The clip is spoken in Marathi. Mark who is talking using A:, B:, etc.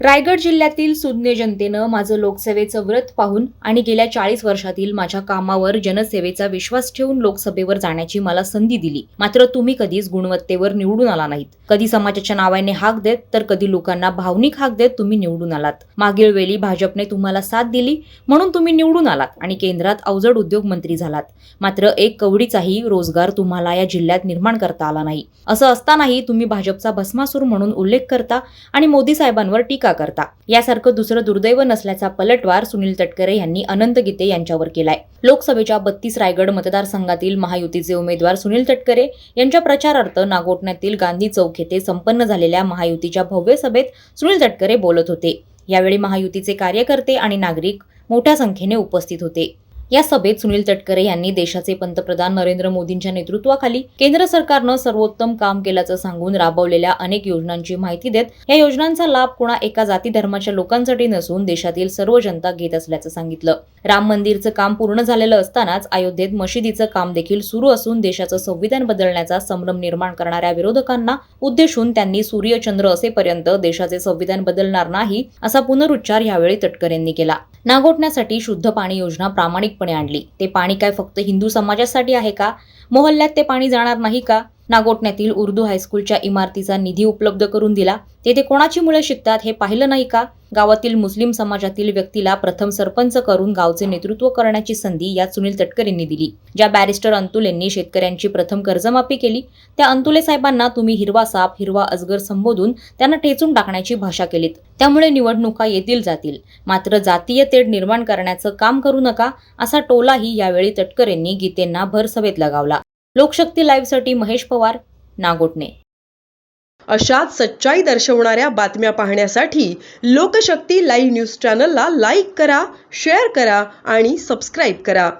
A: रायगड जिल्ह्यातील सुज्ञ जनतेनं माझं लोकसेवेचं व्रत पाहून आणि गेल्या चाळीस वर्षातील माझ्या कामावर जनसेवेचा विश्वास ठेवून लोकसभेवर जाण्याची मला संधी दिली. मात्र तुम्ही कधीच गुणवत्तेवर निवडून आला नाहीत. कधी समाजाच्या नावाने हाक देत तर कधी लोकांना भावनिक हाक देत तुम्ही निवडून आलात. मागील वेळी भाजपने तुम्हाला साथ दिली म्हणून तुम्ही निवडून आलात आणि केंद्रात अवजड उद्योग मंत्री झालात. मात्र एक कवडीचाही रोजगार तुम्हाला या जिल्ह्यात निर्माण करता आला नाही. असं असतानाही तुम्ही भाजपचा भस्मासूर म्हणून उल्लेख करता आणि मोदी साहेबांवर टीका करता. यासारखं दुसरं दुर्दैव नसल्याचा पलटवार सुनील तटकरे यांनी अनंत गीते यांच्यावर केलाय. लोकसभेच्या बत्तीस रायगड मतदारसंघातील महायुतीचे उमेदवार सुनील तटकरे यांच्या प्रचारार्थ नागोठण्यातील गांधी चौक येथे संपन्न झालेल्या महायुतीच्या भव्य सभेत सुनील तटकरे बोलत होते. यावेळी महायुतीचे कार्यकर्ते आणि नागरिक मोठ्या संख्येने उपस्थित होते. या सभेत सुनील तटकरे यांनी देशाचे पंतप्रधान नरेंद्र मोदींच्या नेतृत्वाखाली केंद्र सरकारनं सर्वोत्तम काम केल्याचं सांगून राबवलेल्या अनेक योजनांची माहिती देत या योजनांचा लाभ कोणा एका जाती धर्माच्या लोकांसाठी नसून देशातील सर्व जनता घेत असल्याचं सांगितलं. राम मंदिरचं काम पूर्ण झालेलं असतानाच अयोध्येत मशिदीचं काम देखील सुरू असून देशाचं संविधान बदलण्याचा संभ्रम निर्माण करणाऱ्या विरोधकांना उद्देशून त्यांनी सूर्यचंद्र असेपर्यंत देशाचे संविधान बदलणार नाही असा पुनरुच्चार यावेळी तटकरेंनी केला. नागोठण्यासाठी शुद्ध पाणी योजना प्रामाणिक प्रामाणिकपणे आणली. ते पाणी काय फक्त हिंदू समाजासाठी आहे का? मोहल्ल्यात ते पाणी जाणार नाही का? नागोटण्यातील उर्दू हायस्कूलच्या इमारतीचा निधी उपलब्ध करून दिला. तेथे कोणाची मुळे शिकतात हे पाहिलं नाही का? गावातील मुस्लिम समाजातील व्यक्तीला प्रथम सरपंच करून गावचे नेतृत्व करण्याची संधी यात सुनील तटकरेंनी दिली. ज्या बॅरिस्टर अंतुलेंनी शेतकऱ्यांची प्रथम कर्जमाफी केली त्या अंतुले साहेबांना तुम्ही हिरवा साप हिरवा अजगर संबोधून त्यांना ठेचून टाकण्याची भाषा केलीत. त्यामुळे निवडणुका येतील जातील. मात्र जातीय तेढ निर्माण करण्याचं काम करू नका असा टोलाही यावेळी तटकरेंनी गीतेंना भरसभेत लगावला. लोकशक्ती लाईव्हसाठी महेश पवार नागोटणे.
B: अशाच सच्चाई दर्शवणाऱ्या बातम्या पाहण्यासाठी लोकशक्ती लाईव्ह न्यूज चॅनलला लाईक करा शेअर करा आणि सबस्क्राईब करा.